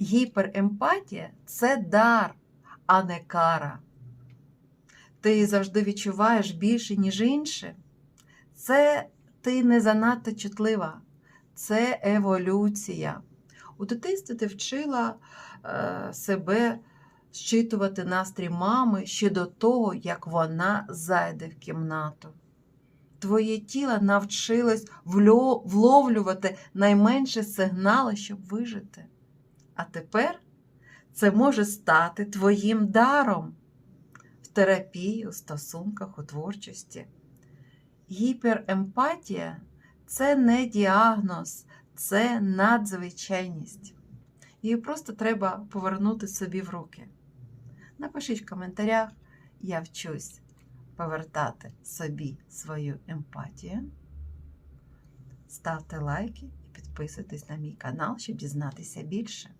гіперемпатія це дар, а не кара. Ти завжди відчуваєш більше, ніж інші. Це ти не занадто чутлива, це еволюція. У дитинстві ти вчила е, себе щитувати настрій мами ще до того, як вона зайде в кімнату. Твоє тіло навчилось вловлювати найменші сигнали, щоб вижити. А тепер це може стати твоїм даром в терапії, у стосунках, у творчості. Гіперемпатія це не діагноз, це надзвичайність. Її просто треба повернути собі в руки. Напишіть в коментарях, я вчусь повертати собі свою емпатію. Ставте лайки і підписуйтесь на мій канал, щоб дізнатися більше.